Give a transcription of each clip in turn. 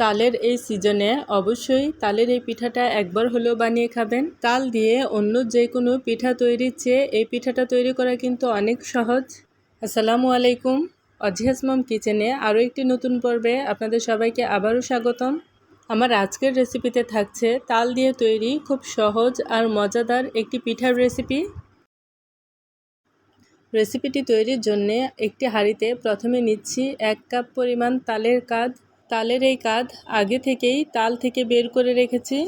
তালের এই সিজনে অবশ্যই তালের এই পিঠাটা একবার হলেও বানিয়ে খাবেন। তাল দিয়ে অন্য যে কোনো পিঠা তৈরির চেয়ে এই পিঠাটা তৈরি করা কিন্তু অনেক সহজ। আসসালামু আলাইকুম, অজিহাস মম কিচেনে আরও একটি নতুন পর্বে আপনাদের সবাইকে আবারও স্বাগতম। আমার আজকের রেসিপিতে থাকছে তাল দিয়ে তৈরি খুব সহজ আর মজাদার একটি পিঠার রেসিপি। রেসিপিটি তৈরির জন্যে একটি হাঁড়িতে প্রথমে নিচ্ছি এক কাপ পরিমাণ তালের কাঁধ তালের এই কাঁধ আগে থেকেই তাল থেকে বের করে রেখেছি।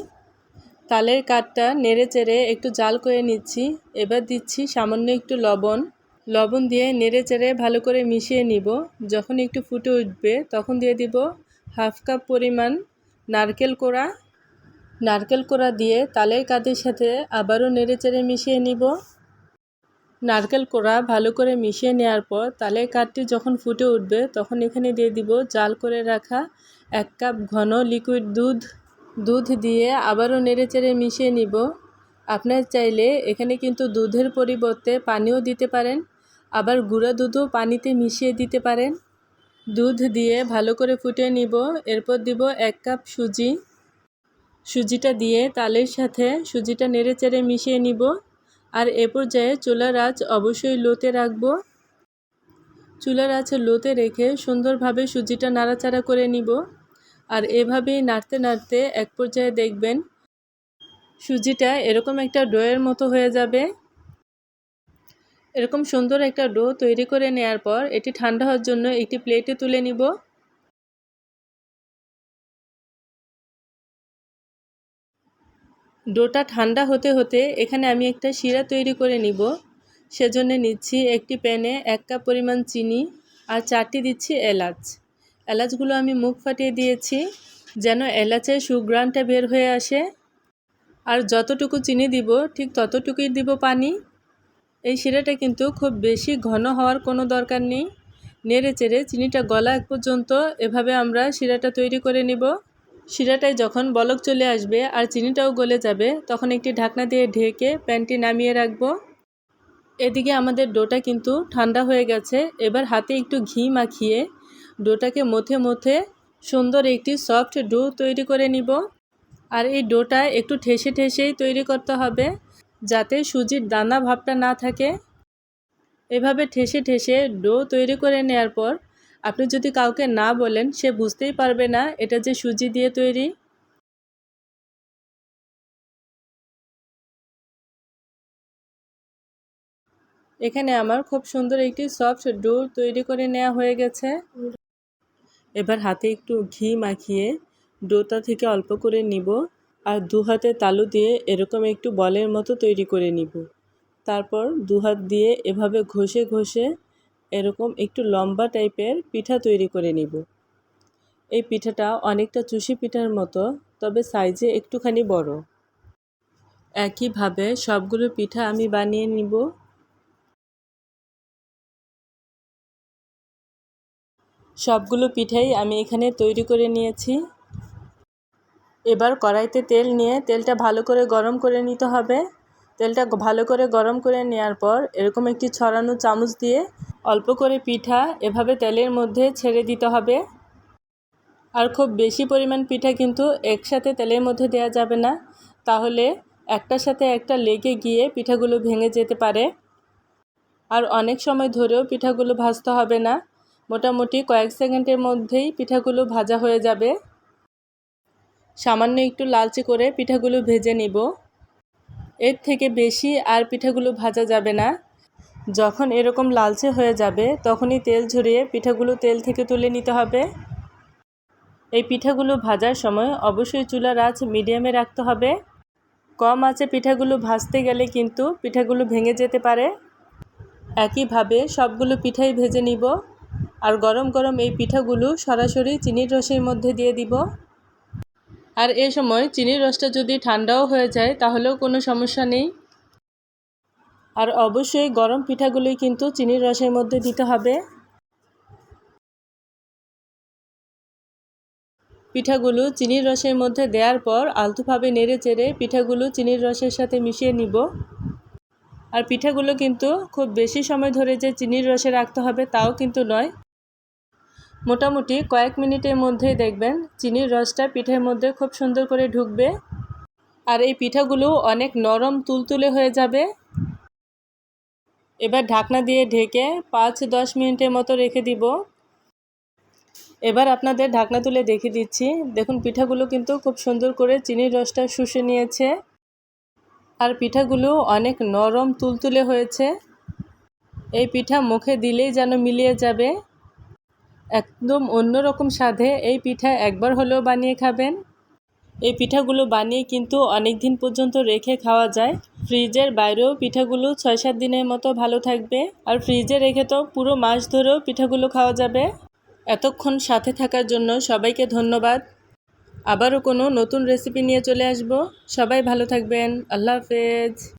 তালের কাঠটা নেড়ে চেড়ে একটু জাল করে নিচ্ছি। এবার দিচ্ছি সামান্য একটু লবণ। লবণ দিয়ে নেড়ে চেড়ে ভালো করে মিশিয়ে নিব। যখন একটু ফুটে উঠবে তখন দিয়ে দিব হাফ কাপ পরিমাণ নারকেল কোড়া। নারকেল কোড়া দিয়ে তালের কাঁধের সাথে আবারও নেড়ে চেড়ে মিশিয়ে নিব। নারকেল কোড়া ভালো করে মিশিয়ে নেওয়ার পর তালের কাঠটি যখন ফুটে উঠবে, তখন এখানে দিয়ে দিব জাল করে রাখা এক কাপ ঘন লিকুইড দুধ। দুধ দিয়ে আবারও নেড়ে চেড়ে মিশিয়ে নিব। আপনার চাইলে এখানে কিন্তু দুধের পরিবর্তে পানিও দিতে পারেন, আবার গুঁড়া দুধও পানিতে মিশিয়ে দিতে পারেন। দুধ দিয়ে ভালো করে ফুটিয়ে নিব, এরপর দিব এক কাপ সুজি। সুজিটা দিয়ে তালের সাথে সুজিটা নেড়ে চেড়ে মিশিয়ে নিব। আর এ পর্যায়ে চুলার আঁচ অবশ্যই লোতে রাখব। চুলার আঁচে লোতে রেখে সুন্দরভাবে সুজিটা নাড়াচাড়া করে নিব। আর এভাবেই নাড়তে নাড়তে এক পর্যায়ে দেখবেন সুজিটা এরকম একটা ডোয়ের মতো হয়ে যাবে। এরকম সুন্দর একটা ডো তৈরি করে নেয়ার পর এটি ঠান্ডা হওয়ার জন্য একটি প্লেটে তুলে নিব। ডোটা ঠান্ডা হতে হতে এখানে আমি একটা শিরা তৈরি করে নিব। সেজন্য নিচ্ছি একটি প্যানে এক কাপ পরিমাণ চিনি আর চারটি দিচ্ছি এলাচ। এলাচগুলো আমি মুখ ফাটিয়ে দিয়েছি যেন এলাচের সুগ্রানটা বের হয়ে আসে। আর যতটুকু চিনি দিব, ঠিক ততটুকুই দিব পানি। এই শিরাটা কিন্তু খুব বেশি ঘন হওয়ার কোনো দরকার নেই। নেড়ে চেড়ে চিনিটা গলা এক পর্যন্ত এভাবে আমরা শিরাটা তৈরি করে নিব। শিরাটায় যখন বলক চলে আসবে আর চিনিটাও গলে যাবে, তখন একটি ঢাকনা দিয়ে ঢেকে প্যানটি নামিয়ে রাখব। এদিকে আমাদের ডোটা কিন্তু ঠান্ডা হয়ে গেছে, এবার হাতে একটু ঘি মাখিয়ে ডোটাকে মথে মথে সুন্দর একটি সফট ডো তৈরি করে নিব। আর এই ডোটা একটু ঠেসে ঠেসেই তৈরি করতে হবে, যাতে সুজির দানা ভাবটা না থাকে। এভাবে ঠেসে ঠেসে ডো তৈরি করে নেওয়ার পর আপনি যদি কাউকে না বলেন, সে বুঝতেই পারবে না এটা যে সুজি দিয়ে তৈরি। এখানে আমার খুব সুন্দর একটি সফট ডো তৈরি করে নেওয়া হয়ে গেছে। এবার হাতে একটু ঘি মাখিয়ে ডোটা থেকে অল্প করে নিব আর দু হাতে তালু দিয়ে এরকম একটু বলের মতো তৈরি করে নিব। তারপর দু হাত দিয়ে এভাবে ঘষে ঘষে এরকম একটু লম্বা টাইপের পিঠা তৈরি করে নিব। এই পিঠাটা অনেকটা চুষি পিঠার মতো, তবে সাইজে একটুখানি বড়। একইভাবে সবগুলো পিঠা আমি বানিয়ে নিব। সবগুলো পিঠাই আমি এখানে তৈরি করে নিয়েছি। এবার কড়াইতে তেল নিয়ে তেলটা ভালো করে গরম করে নিতে হবে। তেলটা ভালো করে গরম করে নেওয়ার পর এরকম একটি ছড়ানো চামচ দিয়ে অল্প করে পিঠা এভাবে তেলের মধ্যে ছেড়ে দিতে হবে। আর খুব বেশি পরিমাণ পিঠা কিন্তু একসাথে তেলের মধ্যে দেওয়া যাবে না। তাহলে একটার সাথে একটা লেগে গিয়ে পিঠাগুলো ভেঙে যেতে পারে। আর অনেক সময় ধরেও পিঠাগুলো ভাজতে হবে না। মোটামুটি কয়েক সেকেন্ডের মধ্যেই পিঠাগুলো ভাজা হয়ে যাবে। সামান্য একটু লালচে করে পিঠাগুলো ভেজে নিব। এর থেকে বেশি আর পিঠাগুলো ভাজা যাবে না। যখন এরকম লালচে হয়ে যাবে, তখনই তেল ঝরিয়ে পিঠাগুলো তেল থেকে তুলে নিতে হবে। এই পিঠাগুলো ভাজার সময় অবশ্যই চুলার আঁচ মিডিয়ামে রাখতে হবে। কম আঁচে পিঠাগুলো ভাজতে গেলে কিন্তু পিঠাগুলো ভেঙে যেতে পারে। একইভাবে সবগুলো পিঠাই ভেজে নিব আর গরম গরম এই পিঠাগুলো সরাসরি চিনির রসের মধ্যে দিয়ে দিব। আর এ সময় চিনির রসটা যদি ঠান্ডাও হয়ে যায়, তাহলেও কোনো সমস্যা নেই। আর অবশ্যই গরম পিঠাগুলোই কিন্তু চিনির রসের মধ্যে দিতে হবে। পিঠাগুলো চিনির রসের মধ্যে দেওয়ার পর আলতুভাবে নেড়ে চেড়ে পিঠাগুলো চিনির রসের সাথে মিশিয়ে নিব। আর পিঠাগুলো কিন্তু খুব বেশি সময় ধরে যে চিনির রসে রাখতে হবে তাও কিন্তু নয়। মোটামুটি কয়েক মিনিটের মধ্যেই দেখবেন চিনির রসটা পিঠের মধ্যে খুব সুন্দর করে ঢুকবে। আর এই পিঠাগুলো অনেক নরম তুলতুলে হয়ে যাবে। এবার ঢাকনা দিয়ে ঢেকে পাঁচ দশ মিনিটের মতো রেখে দিব। এবার আপনাদের ঢাকনা তুলে দেখে দিচ্ছি। দেখুন, পিঠাগুলো কিন্তু খুব সুন্দর করে চিনির রসটা শুষে নিয়েছে। আর পিঠাগুলো অনেক নরম তুলতুলে হয়েছে। এই পিঠা মুখে দিলেই যেন মিলিয়ে যাবে। একদম অন্যরকম স্বাদে এই পিঠা একবার হলেও বানিয়ে খাবেন। এই পিঠাগুলো বানিয়ে কিন্তু অনেক দিন পর্যন্ত রেখে খাওয়া যায়। ফ্রিজের বাইরেও পিঠাগুলো ছয় সাত দিনের মতো ভালো থাকবে। আর ফ্রিজে রেখে তো পুরো মাস ধরেও পিঠাগুলো খাওয়া যাবে। এতক্ষণ সাথে থাকার জন্য সবাইকে ধন্যবাদ। আবারও কোনো নতুন রেসিপি নিয়ে চলে আসব। সবাই ভালো থাকবেন। আল্লাহ হাফেজ।